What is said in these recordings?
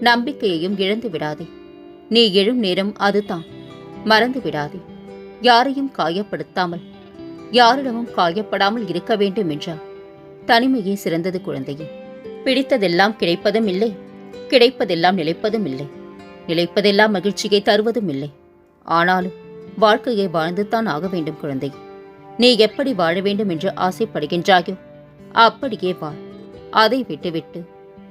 நம்பிக்கையையும் இழந்து விடாதே. நீ எழும் நேரம் அதுதான். மறந்து விடாதே. யாரையும் காயப்படுத்தாமல் யாரிடமும் காயப்படாமல் இருக்க வேண்டும் என்றார். தனிமையே சிறந்தது குழந்தையே. பிடித்ததெல்லாம் கிடைப்பதும் இல்லை. கிடைப்பதெல்லாம் நிலைப்பதும் இல்லை. நிலைப்பதெல்லாம் மகிழ்ச்சியை தருவதும் இல்லை. ஆனாலும் வாழ்க்கையை வாழ்ந்துதான் ஆக வேண்டும் குழந்தை நீ எப்படி வாழ வேண்டும் என்று ஆசைப்படுகின்றாயோ அப்படியே வாழ். அதை விட்டுவிட்டு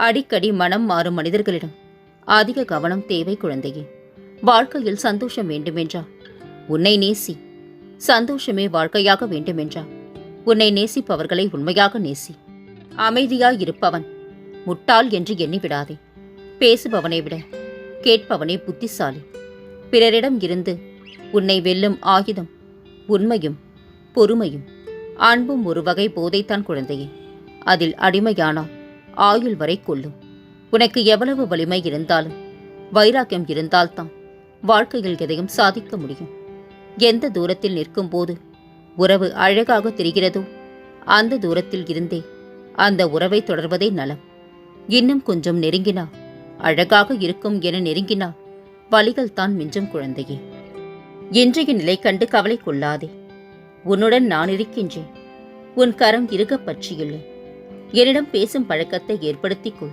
அடிக்கடி மனம் மாறும் மனிதர்களிடம். அதிக கவனம் தேவை குழந்தையே. வாழ்க்கையில் சந்தோஷம் வேண்டுமென்றால் உன்னை நேசி. சந்தோஷமே வாழ்க்கையாக வேண்டுமென்றால் உன்னை நேசிப்பவர்களை உண்மையாக நேசி. அமைதியாய் இருப்பவன் முட்டாள் என்று எண்ணிவிடாதே. பேசுபவனை விட கேட்பவனே புத்திசாலி. பிறரிடம் இருந்து உன்னை வெல்லும் ஆயுதம் உண்மையும் பொறுமையும் அன்பும் ஒரு வகை போதைத்தான் குழந்தையே. அதில் அடிமையானால் ஆயுள் வரை கொள்ளும். உனக்கு எவ்வளவு வலிமை இருந்தாலும் வைராக்கியம் இருந்தால்தான் வாழ்க்கையில் எதையும் சாதிக்க முடியும். எந்த தூரத்தில் நிற்கும் போது உறவு அழகாக தெரிகிறதோ அந்த தூரத்தில் இருந்தே அந்த உறவை தொடர்வதே நலம். இன்னும் கொஞ்சம் நெருங்கினா அழகாக இருக்கும் என நெருங்கினா வலிகள் தான் மிஞ்சும் குழந்தையே. இன்றைய நிலை கண்டு கவலை கொள்ளாதே. உன்னுடன் நான் இருக்கின்றேன். உன் கரம் இருக பற்றியுள்ளேன் என்னிடம் பேசும் பழக்கத்தை ஏற்படுத்திக் கொள்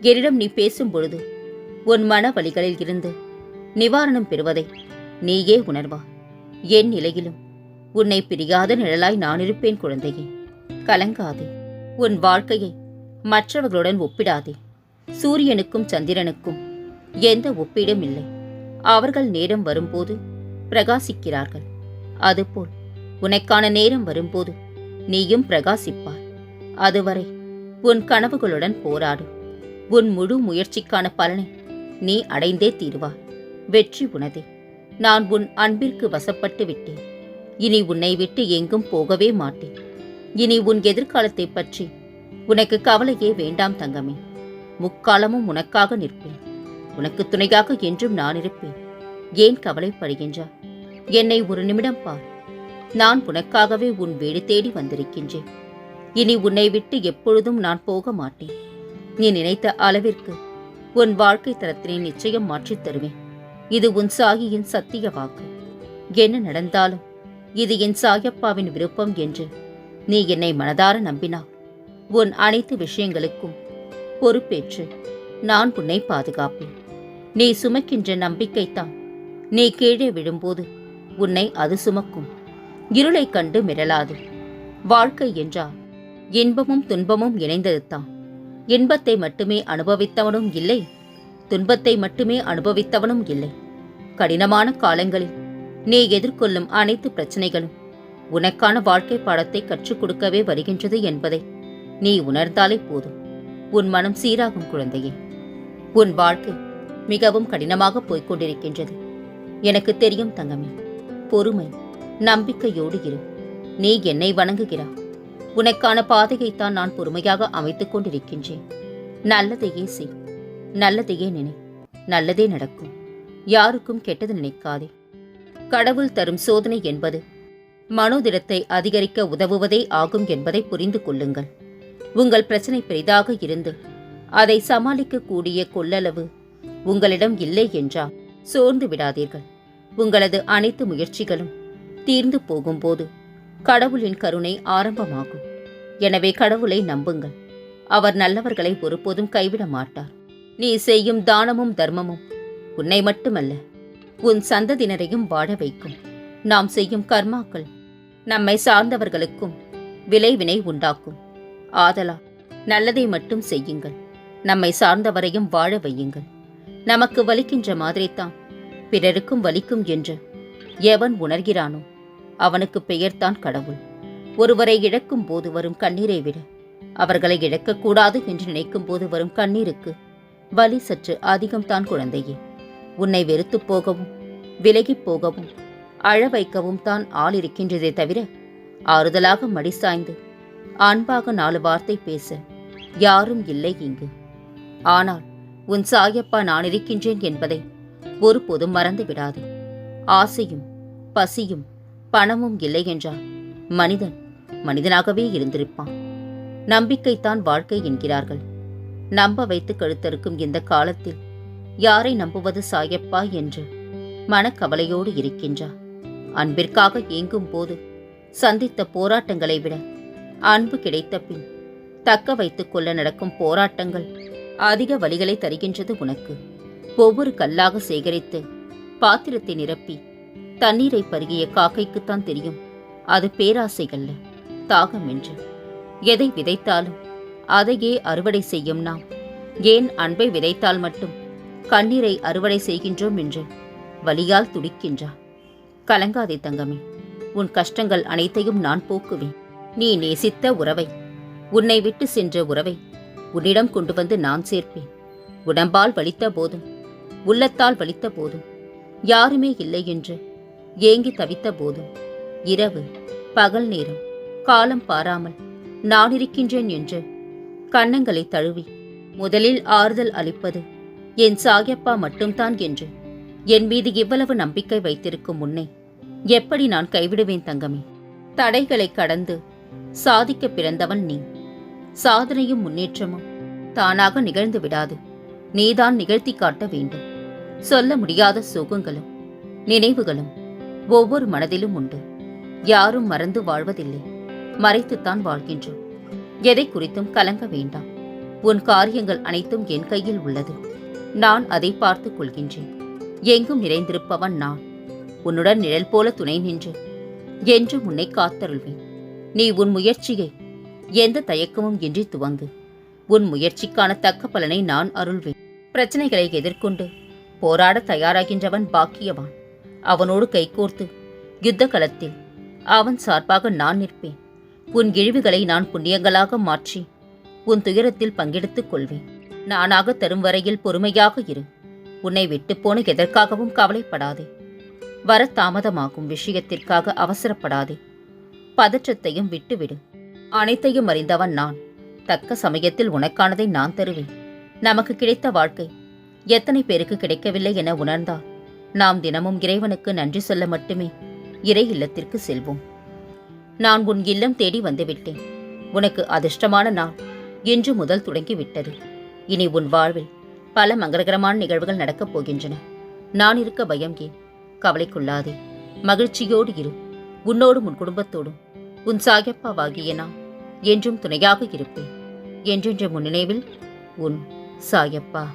என்னிடம் நீ பேசும் பொழுது உன் மன வழிகளில் இருந்து நிவாரணம் பெறுவதை நீயே உணர்வா. என் நிலையிலும் உன்னை பிரியாத நிழலாய் நான் இருப்பேன் குழந்தையே. கலங்காதே. உன் வாழ்க்கையை மற்றவர்களுடன் ஒப்பிடாதே. சூரியனுக்கும் சந்திரனுக்கும் எந்த ஒப்பீடும் இல்லை. அவர்கள் நேரம் வரும்போது பிரகாசிக்கிறார்கள். அதுபோல் உனக்கான நேரம் வரும்போது நீயும் பிரகாசிப்பாய். அதுவரை உன் கனவுகளுடன் போராடு. உன் முழு முயற்சிக்கான பலனை நீ அடைந்தே தீருவாய் வெற்றி உனதே. நான் உன் அன்பிற்கு வசப்பட்டு விட்டேன். இனி உன்னை விட்டு எங்கும் போகவே மாட்டேன். இனி உன் எதிர்காலத்தை பற்றி உனக்கு கவலையே வேண்டாம் தங்கமே. முக்காலமும் உனக்காக நிற்பேன். உனக்கு துணையாக என்றும் நான் இருப்பேன். ஏன் கவலைப்படுகின்றாய்? என்னை ஒரு நிமிடம் பார். நான் உனக்காகவே உன் வீடு தேடி வந்திருக்கின்றேன். இனி உன்னை விட்டு எப்பொழுதும் நான் போக மாட்டேன் நீ நினைத்த அளவிற்கு உன் வாழ்க்கை தரத்தினை நிச்சயம் மாற்றித் தருவேன். இது உன் சாகியின் சத்திய வாக்கு. என்ன நடந்தாலும் இது என் சாயப்பாவின் விருப்பம் என்று நீ என்னை மனதார நம்பினா உன் அனைத்து விஷயங்களுக்கும் பொறுப்பேற்று நான் உன்னை பாதுகாப்பேன். நீ சுமக்கின்ற நம்பிக்கைத்தான் நீ கீழே விழும்போது உன்னை அது சுமக்கும். இருளைக் கண்டு மிரளாது. வாழ்க்கை என்றால் இன்பமும் துன்பமும் இணைந்ததுதான் இன்பத்தை மட்டுமே அனுபவித்தவனும் இல்லை துன்பத்தை மட்டுமே அனுபவித்தவனும் இல்லை. கடினமான காலங்களில் நீ எதிர்கொள்ளும் அனைத்து பிரச்சனைகளும் உனக்கான வாழ்க்கை பாடத்தை கற்றுக் கொடுக்கவே வருகின்றது என்பதை நீ உணர்ந்தாலே போதும். உன் மனம் சீராகும் குழந்தையே. உன் வாழ்க்கை மிகவும் கடினமாக போய்கொண்டிருக்கின்றது எனக்கு தெரியும் தங்கமே பொறுமை நம்பிக்கையோடு இரு. நீ என்னை வணங்குகிறாய். உனக்கான பாதையைத்தான் நான் பொறுமையாக அமைத்துக் கொண்டிருக்கின்றேன். நல்லதையே செய் நல்லதையே நினை நல்லதே நடக்கும். யாருக்கும் கெட்டது நினைக்காதே. கடவுள் தரும் சோதனை என்பது மனோதிடத்தை அதிகரிக்க உதவுவதே ஆகும் என்பதை புரிந்து கொள்ளுங்கள். உங்கள் பிரச்சனை பெரிதாக இருந்து அதை சமாளிக்கக்கூடிய கொள்ளளவு உங்களிடம் இல்லை என்றால் சோர்ந்து விடாதீர்கள். உங்களது அனைத்து முயற்சிகளும் தீர்ந்து போகும்போது கடவுளின் கருணை ஆரம்பமாகும். எனவே கடவுளை நம்புங்கள். அவர் நல்லவர்களை ஒருபோதும் கைவிட மாட்டார். நீ செய்யும் தானமும் தர்மமும் உன்னை மட்டுமல்ல உன் சந்ததியினரையும் வாழ வைக்கும். நாம் செய்யும் கர்மாக்கள் நம்மை சார்ந்தவர்களுக்கும் விளைவினை உண்டாக்கும். ஆதலால் நல்லதை மட்டும் செய்யுங்கள். நம்மை சார்ந்தவரையும் வாழ வையுங்கள். நமக்கு வலிக்கின்ற மாதிரித்தான் பிறருக்கும் வலிக்கும் என்று எவன் உணர்கிறானோ அவனுக்கு பெயர்தான் கடவுள். ஒருவரை இழக்கும் போது வரும் கண்ணீரை விட அவர்களை இழக்கக்கூடாது என்று நினைக்கும் போது வரும் கண்ணீருக்கு வலி சற்று அதிகம்தான் குழந்தையே. உன்னை வெறுத்துப் போகவும் விலகிப் போகவும் அழ வைக்கவும் தான் ஆள் இருக்கின்றதே தவிர ஆறுதலாக மடி சாய்ந்து அன்பாக நாலு வார்த்தை பேச யாரும் இல்லை இங்கு. ஆனால் உன் சாயப்பா நான் இருக்கின்றேன் என்பதை ஒருபோதும் மறந்து விடாது. ஆசையும் பசியும் பணமும் இல்லை என்றால் மனிதன் மனிதனாகவே இருந்திருப்பான். நம்பிக்கைத்தான் வாழ்க்கை என்கிறார்கள். நம்ப வைத்து கழுத்தறுக்கும் இந்த காலத்தில் யாரை நம்புவது சாயப்பா என்று மனக்கவலையோடு இருக்கின்றார் அன்பிற்காக ஏங்கும் போது சந்தித்த போராட்டங்களை விட அன்பு கிடைத்த பின் தக்க வைத்துக் கொள்ள நடக்கும் போராட்டங்கள் அதிக வழிகளை தருகின்றது உனக்கு. ஒவ்வொரு கல்லாக சேகரித்து பாத்திரத்தை நிரப்பி தண்ணீரை பருகிய காக்கைக்குத்தான் தெரியும். அது பேராசைகள்ல தாகம் என்று. எதை விதைத்தாலும் அதையே அறுவடை செய்யும் நாம். ஏன் அன்பை விதைத்தால் மட்டும் கண்ணீரை அறுவடை செய்கின்றோம் என்று வலியால் துடிக்கின்றார் கலங்காதே தங்கமே உன் கஷ்டங்கள் அனைத்தையும் நான் போக்குவேன். நீ நேசித்த உறவை உன்னை விட்டு சென்ற உறவை உன்னிடம் கொண்டு வந்து நான் சேர்ப்பேன். உடம்பால் வலித்த போதும் உள்ளத்தால் வலித்த போதும் யாருமே இல்லை என்று ஏங்கி தவித்த போதும். இரவு பகல் நேரம் காலம் பாராமல் நான் இருக்கின்றேன் என்று கன்னங்களை தழுவி முதலில் ஆறுதல் அளிப்பது என் சாயப்பா மட்டும்தான் என்று என் மீது இவ்வளவு நம்பிக்கை வைத்திருக்கும் முன்னே எப்படி நான் கைவிடுவேன் தங்கமே? தடைகளை கடந்து சாதிக்க பிறந்தவன் நீ. சாதனையும் முன்னேற்றமும் தானாக நிகழ்ந்து விடாது. நீதான் நிகழ்த்தி காட்ட வேண்டும். சொல்ல முடியாத சுகங்களும் நினைவுகளும் ஒவ்வொரு மனதிலும் உண்டு. யாரும் மறந்து வாழ்வதில்லை. மறைத்துத்தான் வாழ்கின்றோம். எதை குறித்தும் கலங்க வேண்டாம். உன் காரியங்கள் அனைத்தும் என் கையில் உள்ளது. நான் அதை பார்த்துக் கொள்கின்றேன். எங்கும் நிறைந்திருப்பவன் நான். உன்னுடன் நிழல் போல துணை நின்று. என்று உன்னை காத்தருள்வேன். நீ உன் முயற்சியை எந்த தயக்கமும் இன்றி துவங்கு. உன் முயற்சிக்கான தக்க பலனை நான் அருள்வேன். பிரச்சனைகளை எதிர்கொண்டு போராட தயாராகின்றவன் பாக்கியவான். அவனோடு கைகோர்த்து யுத்த களத்தில் அவன் சார்பாக நான் நிற்பேன். உன் இழிவுகளை நான் புண்ணியங்களாக மாற்றி உன் துயரத்தில் பங்கெடுத்துக் கொள்வேன். நானாக தரும் வரையில் பொறுமையாக இரு. உன்னை விட்டுப்போன எதற்காகவும் கவலைப்படாதே. வர தாமதமாகும் விஷயத்திற்காக அவசரப்படாதே. பதற்றத்தையும் விட்டுவிடு. அனைத்தையும் அறிந்தவன் நான். தக்க சமயத்தில் உனக்கானதை நான் தருவேன். நமக்கு கிடைத்த வாழ்க்கை எத்தனை பேருக்கு கிடைக்கவில்லை என உணர்ந்தார் நாம் தினமும் இறைவனுக்கு நன்றி சொல்ல மட்டுமே இறை இல்லத்திற்கு செல்வோம். நான் உன் இல்லம் தேடி வந்துவிட்டேன். உனக்கு அதிர்ஷ்டமான நாள் இன்று முதல் தொடங்கிவிட்டது. இனி உன் வாழ்வில் பல மங்களகரமான நிகழ்வுகள் நடக்கப் போகின்றன. நான் இருக்க பயம் ஏன்? கவலைக்குள்ளாதே. மகிழ்ச்சியோடு இரு. உன்னோடும் உன் குடும்பத்தோடும். உன் சாயப்பாவாகிய நான் என்றும் துணையாக இருப்பேன். என்றென்ற முன்னினைவில் உன் சாயப்பா.